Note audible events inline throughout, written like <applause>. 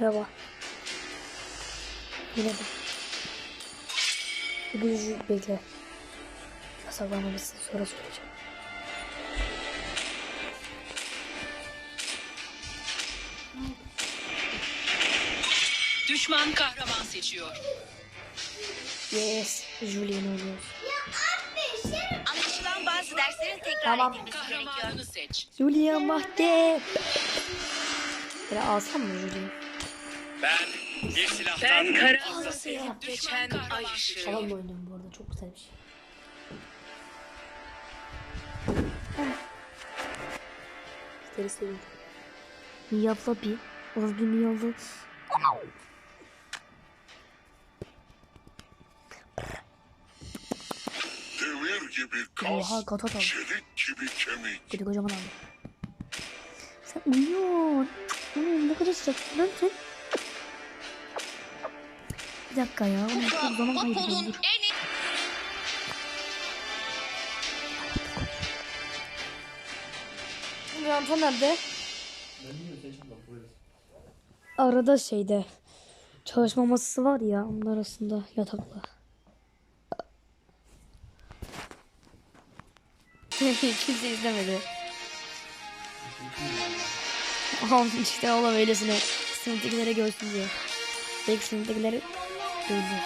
Merhaba. Yine de. Gücü bekle. Yasaklanmamışsın sonra söyleyeceğim. Düşman kahraman seçiyor. Yes. Julian oynuyoruz. Anlaşılan bazı derslerin tekrar Tamam. edilmesi gerekiyor. Kahramanını seç. Julian Mahde. Böyle alsam mı Julian? Ben bir silahtan Ben kara hastasıyım. geçen ay ışığı. Falan da oynuyorum bu arada. Çok güzel bir şey. Bizleri seviyorum. Miyavla bir. Ordu miyavla. Demir gibi Oha kas, gatot aldı. çelik gibi kemik. Gidi kocaman aldı. Sen. Oğlum ne kadar sıcak lan sen. Dakika ya. Çok zaman kaybediyorum. Dur. nerede? Arada şeyde çalışma masası var ya onun arasında yatakla. Kimse izlemedi. Aha işte oğlum öylesine sınıftakilere görsün diye. Belki sınıftakileri gördü.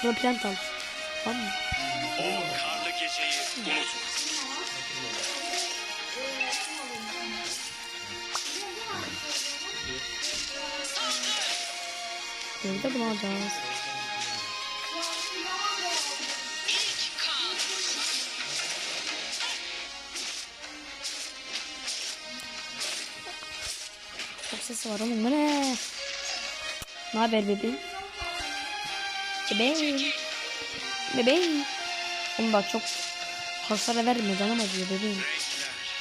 Proplant al. Tamam mı? O karlı geceyi unutma. Nerede bunu alacağız? Çok sesi var oğlum bu ne? Ne haber bebeğim? Bebeğim. Bebeğim. Oğlum bak çok hasara verme canım acıyor bebeğim.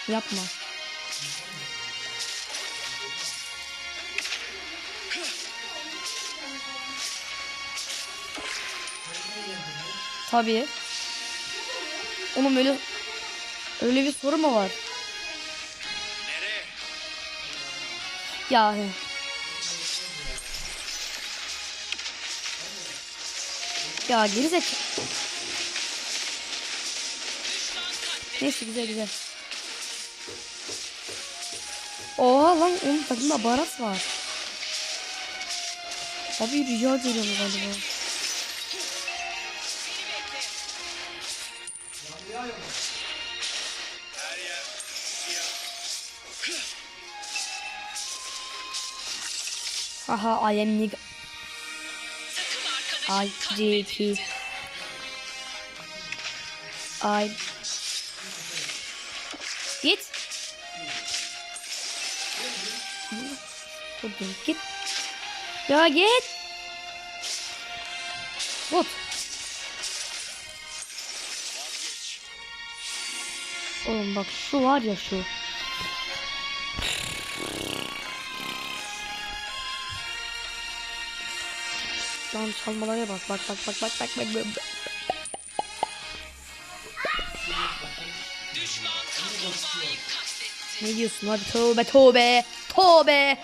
Yapma. Tabii. Oğlum öyle öyle bir soru mu var? Nereye? Ya. Ya gerizek. Neyse güzel güzel. Oha lan onun takımda baras var. Abi rica ediyorum galiba. Haha I am nigga. I. T. I Git. Dur git. Ya git. Bot. Oğlum bak şu var ya şu. şu an çalmalara bak. Bak bak bak bak bak bak. bak. Ne diyorsun abi tövbe tövbe tövbe.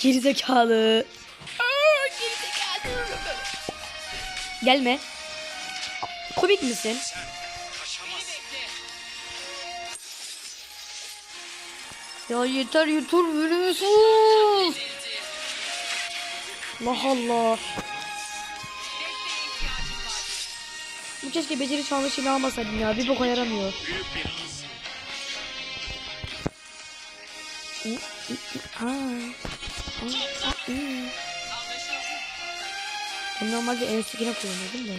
Gerizekalı. Aa, gerizekalı. Gelme. Komik misin? Ya yeter yeter veriyorsunuz. Allah Allah. Bu keşke beceri çalma şeyini almasaydım ya. Bir boka yaramıyor. Ben normalde en üstekine kullanıyordum da.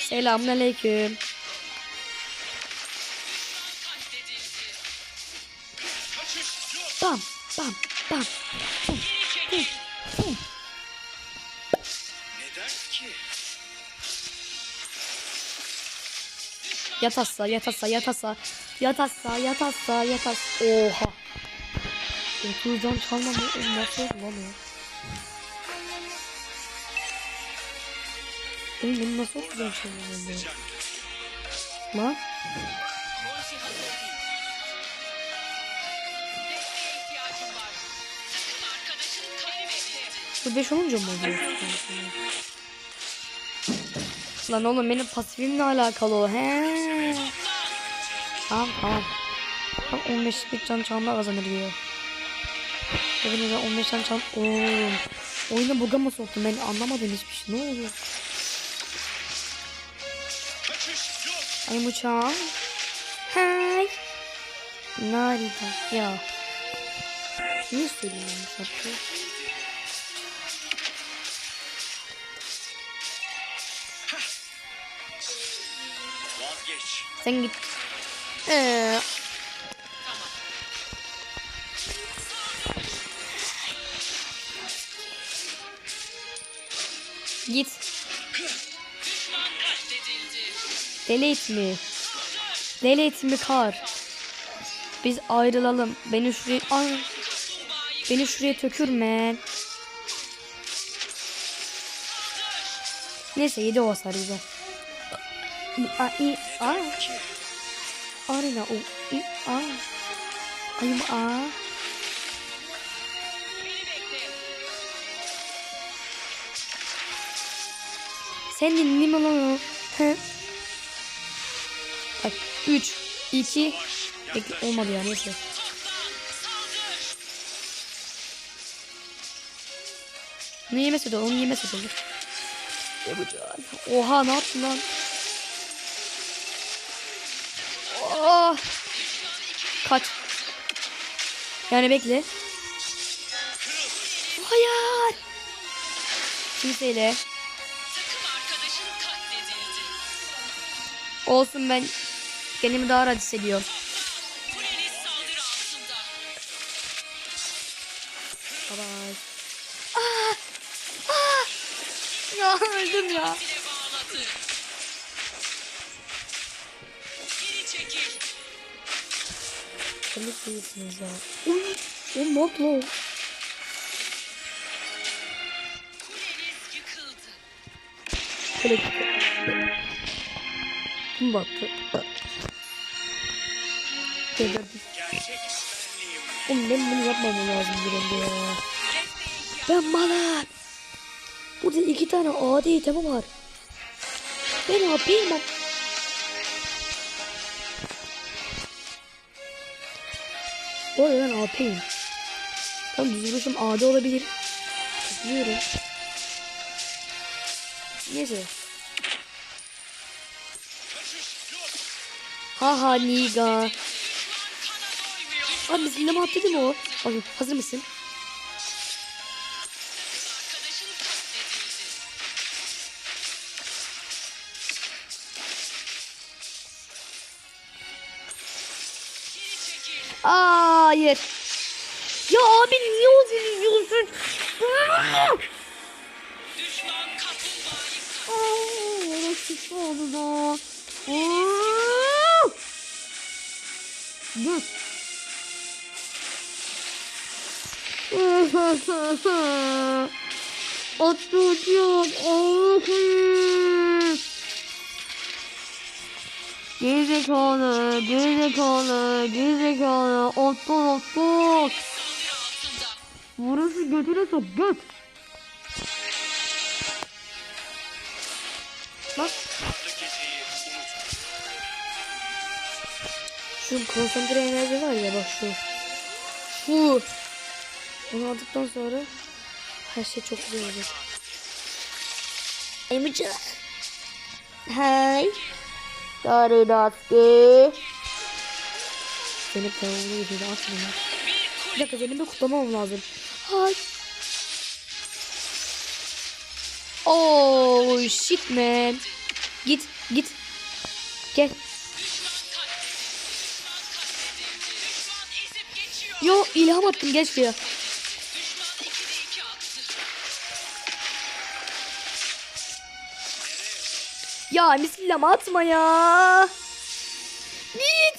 Selamun aleyküm. Bam. Yatassa, yatassa, yatassa. Yatassa, yatassa, yatas. Oha. Okuldan çalmamı nasıl lan o? Benim nasıl okuldan çalmamı? Lan? Bu 5 olunca mı oluyor? Lan oğlum benim pasifimle alakalı o. He. Tamam tamam. Bak 15 bir can çalma kazanır diyor. Evine de 15 can çal. Oğlum. Oyuna buga mı soktun ben anlamadım hiçbir şey. Ne yok. Ay uçağım. Hay. Narita. Ya. Niye söylüyorum şarkıyı? Sen git. Ee, git. Delete mi? Delete mi kar? Biz ayrılalım. Beni şuraya... Ay, beni şuraya tökürme. Neyse 7 o hasar güzel. A, i, a. Ki. Arena o, i, a. Ayım a. beni bekle. Sen dinledin mi lan o? He? Bak 3, 2, Bekle olmadı ya neyse. Onu yemese de onu yemese de olur. Oha ne yaptın lan? Oh. Kaç. Yani bekle. Hayır. Kimseyle. Olsun ben kendimi daha rahat hissediyorum. Çabuk değilsiniz ya. Uy, o mod lo. Kuleniz yıkıldı. Şöyle Kim battı? Geberdim. Oğlum ben bunu yapmam lazım bir anda ya. Ben malım. Burada iki tane adi itemi var. Ben yapayım ben? Bu arada ben AP'yim. Tam düz vuruşum AD olabilir. Biliyorum. Neyse. Haha niga. Abi zilleme attı mı o? Abi hazır mısın? Çekil. Hayır. Ya abi niye o zili yiyorsun? Orası oldu da. Dur. <laughs> Atlayacağım. Allah'ım. Gerizekalı, gerizekalı, gerizekalı. Saldırı altında. Burası götüne sok, göt. Bak. Şu konsantre enerji var ya bak şu. Şu. Onu aldıktan sonra her şey çok güzel olacak. Emici. Hey. Sorry Natsuki. Benim tavuğunu yediğini atmayın. Bir dakika benim bir kutlamam lazım. Hay. Oh shit man. Git git. Gel. Yo ilham attım gel şuraya. Ya misillem atma ya. Git.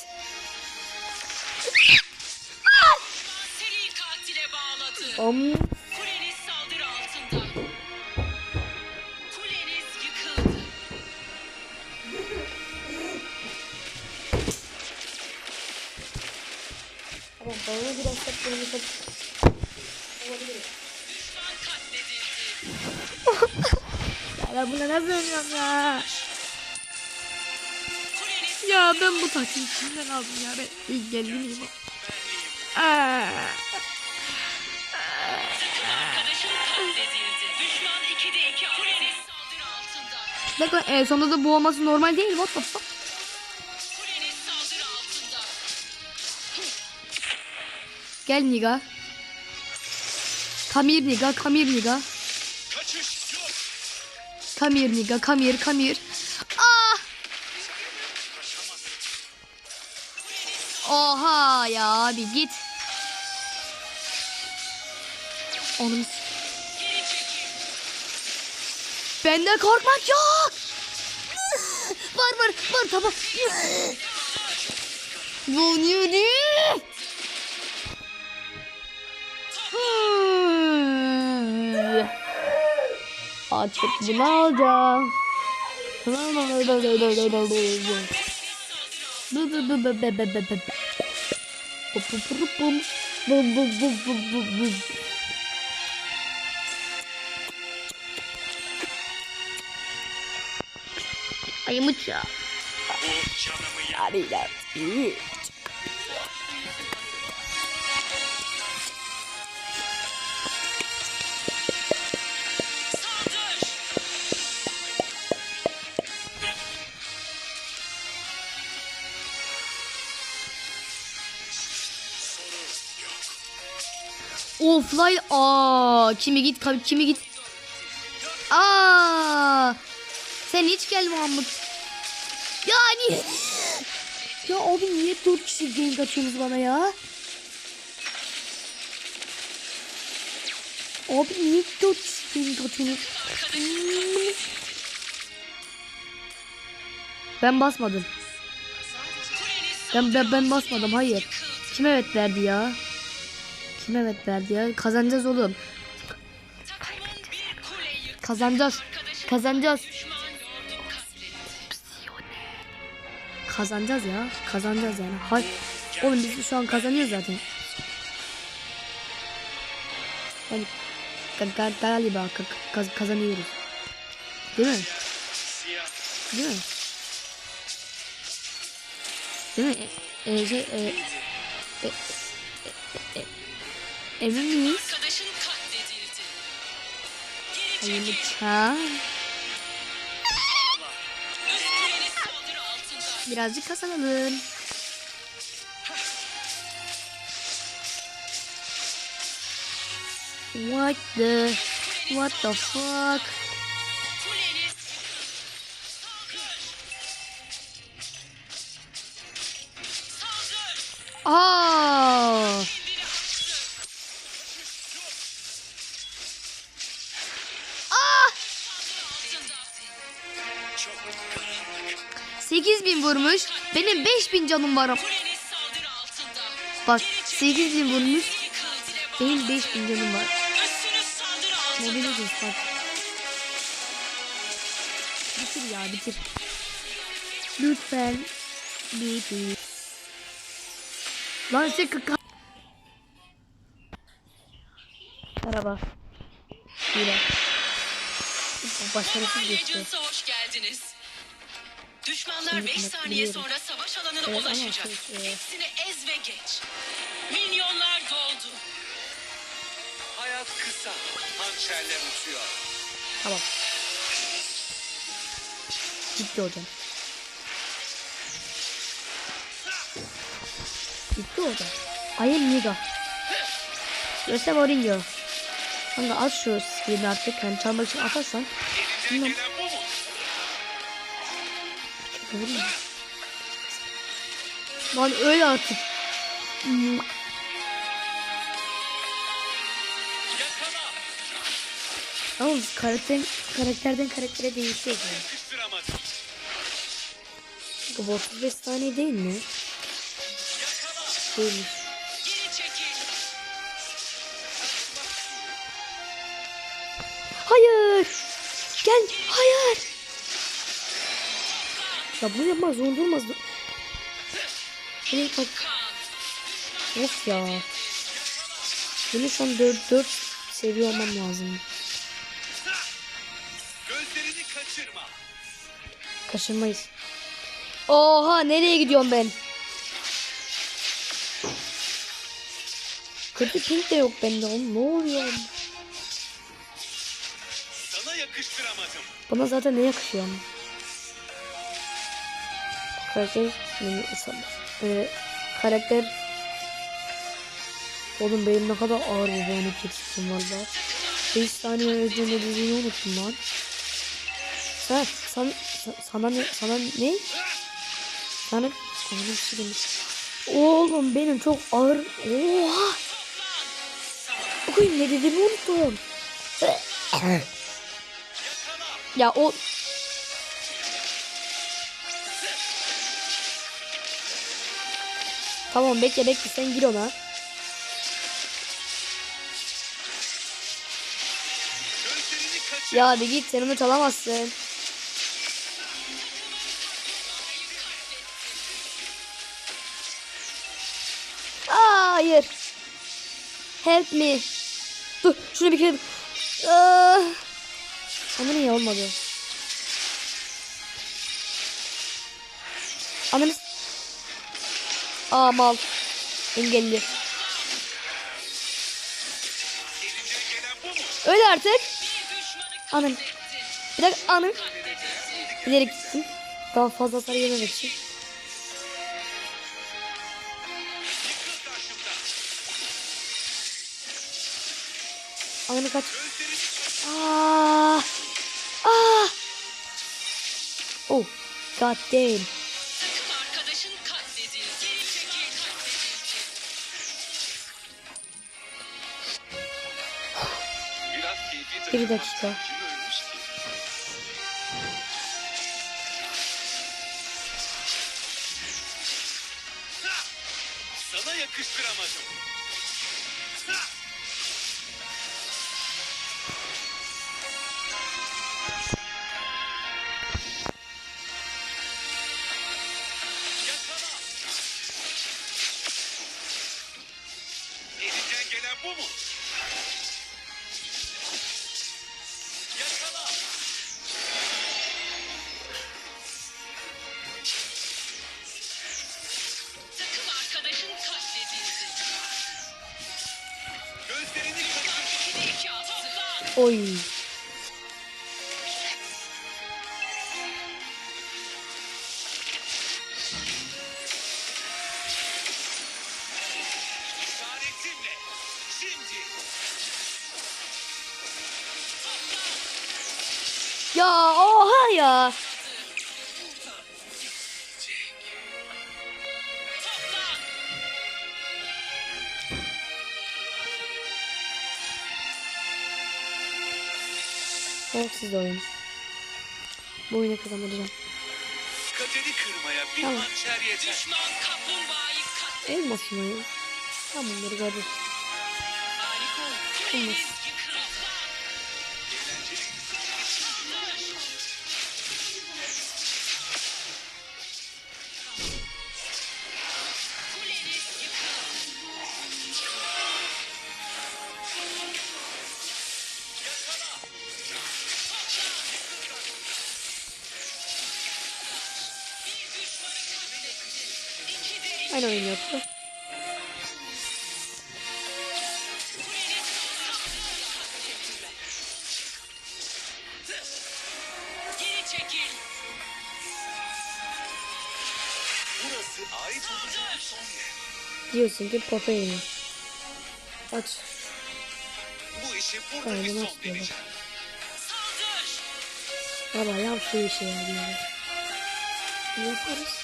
Am. Tamam, bana biraz saklanıp olabilir. <laughs> Ya ben buna nasıl ölüyorum ya? Ya ben bu taktiği kimden aldım ya? Ben ilk geldim Aa. arkadaşın katledildi. Düşman 2'de 2 Kuleniz saldırı altında. Bak lan, e, sonunda da bu olması normal değil. What the fuck? Gel Niga. Kamir Niga, Kamir Niga. Kamir Niga, Kamir, Kamir. Oha ya abi git. Çekil. Benden korkmak yok. var var var tamam. Bu niye niye? Artık bunu alacağım. Ayım uçuyor. Bu canımı Offline. Aa, kimi git kimi git. Aa! Sen hiç gel Muhammed. Ya niye? Ya abi niye dört kişi gank atıyorsunuz bana ya? Abi niye dört kişi gank atıyorsunuz? Ben basmadım. Ben, ben, ben basmadım hayır. Kim evet verdi ya? Evet verdi ya? Kazanacağız oğlum. Kazanacağız. Kazanacağız. Kazanacağız ya. Kazanacağız yani. Hay Oğlum biz şu an kazanıyoruz zaten. Yani ga- ga- galiba ka- kaz- kazanıyoruz. Değil mi? Değil mi? Değil mi? E, e, şey, e, e, e, e, e, emin miyiz? Saldırı altında. Birazcık kazanalım. What the What the fuck? Aa! 8000 vurmuş. Benim 5000 canım var. Bak 8000 vurmuş. Benim 5000 canım var. Mobile geç bak. Bitir ya bitir. Lütfen. Bitir. Lan sen kaka. Merhaba. Bu Başarısız geçti. Hoş geldiniz. Düşmanlar Şimdi 5 kıymet saniye sonra savaş alanına Evet, ulaşacak. e- Hepsini ez ve geç. Minyonlar doldu. Hayat kısa. Hançerler uçuyor. Tamam. Ciddi hocam. Ciddi hocam. Am Niga. Jose Mourinho. Kanka at şu skillini artık. Yani çalmak için atarsan. Elinden mu? Lan öyle artık. Yakala. Ama karakter, karakterden karaktere değişiyor. Bu 35 saniye değil mi? Değilmiş. Ya bunu yapmak zorunda olmaz. Şuraya bak. Of ya. Benim şu an 4, 4 seviye olmam lazım. Gözlerini kaçırma. Kaçırmayız. Oha nereye gidiyorum ben? Kötü pink de yok bende oğlum. Ne oluyor? Sana yakıştıramadım. Bana zaten ne yakışıyor ama. Karakter benim insan. Ee, karakter Oğlum benim ne kadar ağır bir beğeni çeksin valla. 5 saniye önce ne dediğini unuttum lan. Sen, sen, sa- sana ne, sana ne? Sana, sana bir şey. Oğlum benim çok ağır. Oha! Bugün ne dediğimi unuttum. <laughs> ya o Tamam bekle bekle sen gir ona. Ya hadi git sen onu çalamazsın. Aa, hayır. Help me. Dur şunu bir kere. Aa. Ama niye olmadı? Aa mal. Engelli. Öyle artık. Katlettin. Bir dakika anam. İleri gittim. Daha fazla hasar yememek için. Ananı kaç. Aa. Aa. Oh. God damn. Bir dakika. Toplan. Oy. Oh siz de oyun. Bu oyunu kazanacağım. Kaderi kırmaya bir Tamam. hançer yeter. Düşman kaplumbağayı katletti. Olmasın oyun. Tamam bunları oldu. Olmaz. Aynı oyun yaptı. Diyorsun ki papa yeni. Aç. Bu işi burada Aynen bir son vereceğim. Baba yap şu işi ya. diyor. Yaparız.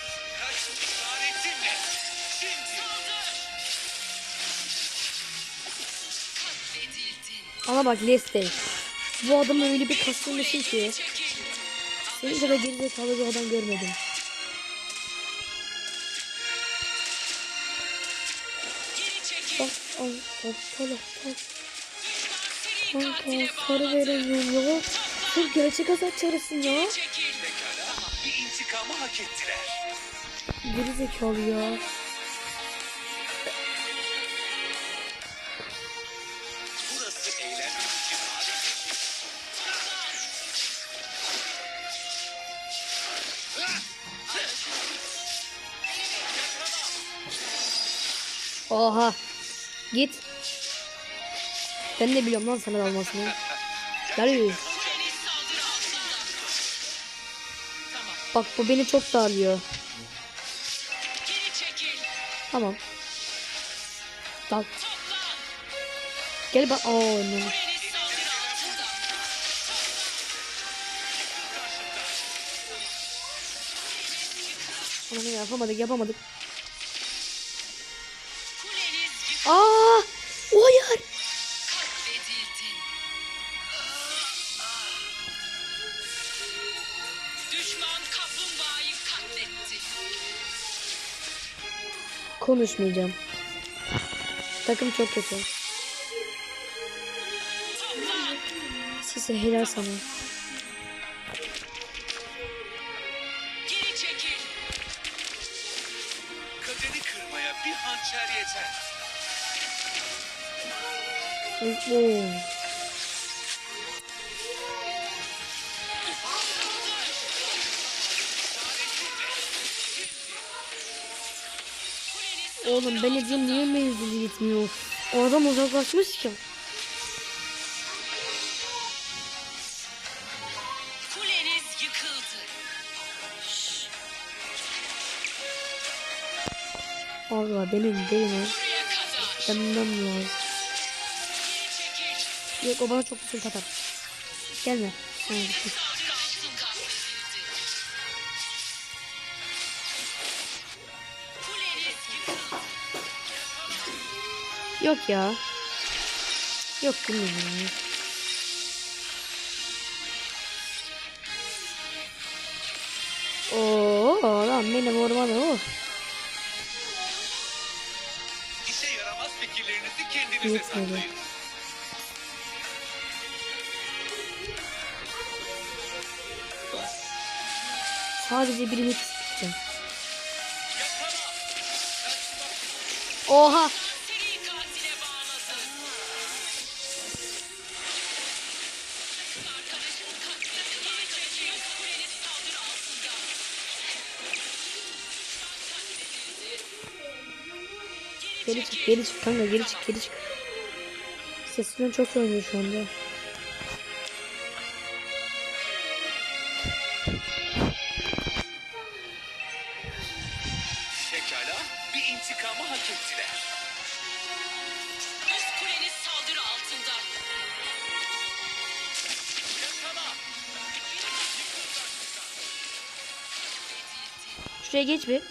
Ama bak Leste. Bu adam öyle bir kasılmışsın ki. Senin kadar gerizekalı bir adam görmedim. Bak al aptal aptal. Kanka sarı veremiyorum ya. Sen gerçek azat çarısın ya. Geri. Gerizekalı ya. Oha. Git. Ben de biliyorum lan sana dalmasını. Gel. Bak bu beni çok darlıyor. Tamam. Dal. Gel bak. Oo ne. Onu yapamadık yapamadık. Konuşmayacağım. Takım çok kötü. Size helal sana. Geri çekil. Kaderi kırmaya bir hançer yeter. Oo. Oğlum Eda'nın niye menzili gitmiyor? O adam uzaklaşmış ki. Kuleniz yıkıldı. Allah benim değil mi? Demem lazım. Yok o bana çok güzel atar. Gelme. Ha, gitti. Yok ya. Yok bilmiyorum. Oo lan benim ormanı oh. İşe yaramaz fikirlerinizi kendinize saklayın. Sadece birini tutacağım. Oha. Geri çık geri çık kanka geri çık geri çık. Sesinden çok oynuyor şu anda. Pekala. Bir intikamı hak ettiler. Üst kuleniz saldırı altında. Yakala. Şuraya geç bir.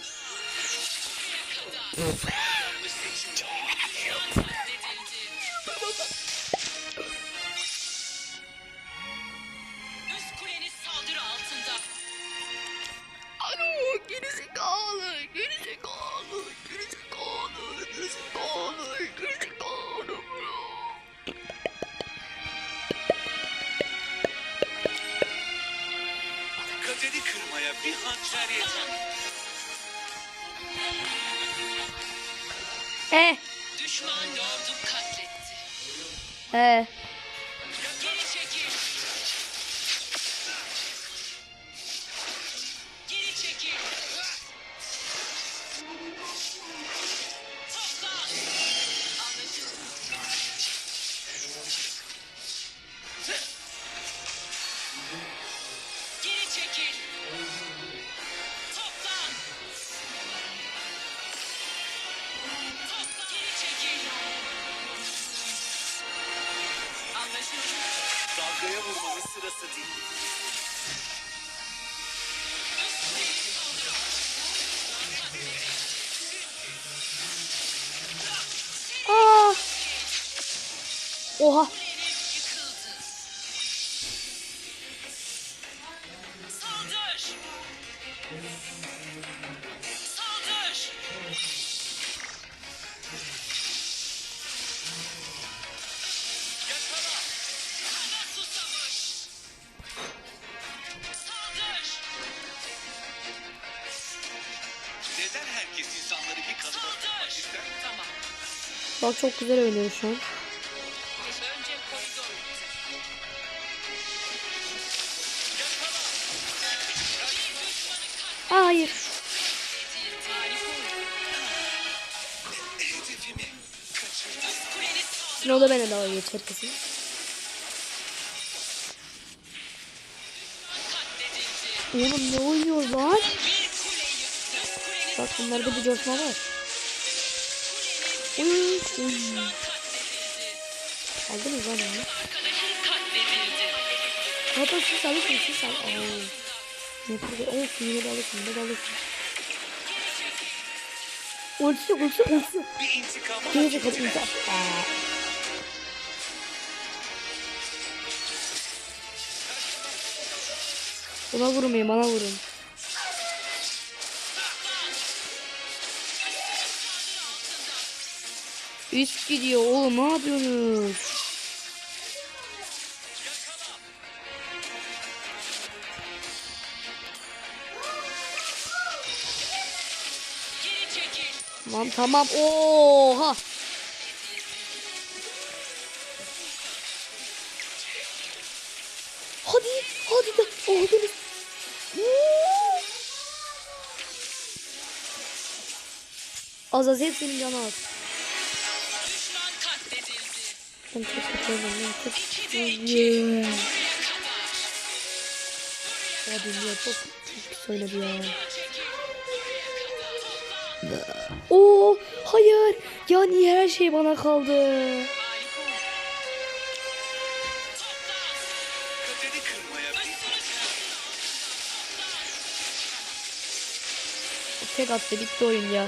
Kaderi kırmaya bir hançer yeter. Eh Düşman lordu katletti. eh. Tamam. Bak çok güzel oynuyor şu an. O da bana dalga geçer kesin. Oğlum ne oynuyor lan? Bak bunlarda bir coşma var. Uy, uy. Aldınız lan onu. Hatta siz alırsın siz al. Oo. Ne kadar olsun yine de alırsın yine de alırsın. Ulti ulti ulti. Bir Neyse kadar ulti. Aa. Ona vurmayın bana vurun. Üst gidiyor oğlum ne yapıyorsunuz? Tamam tamam. Oha. Hadi hadi de aldınız. Azazel senin canı az. Ben çok kötüyüm ben çok ya. Oo hayır. Ya niye her şey bana kaldı? Tek attı bitti oyun ya.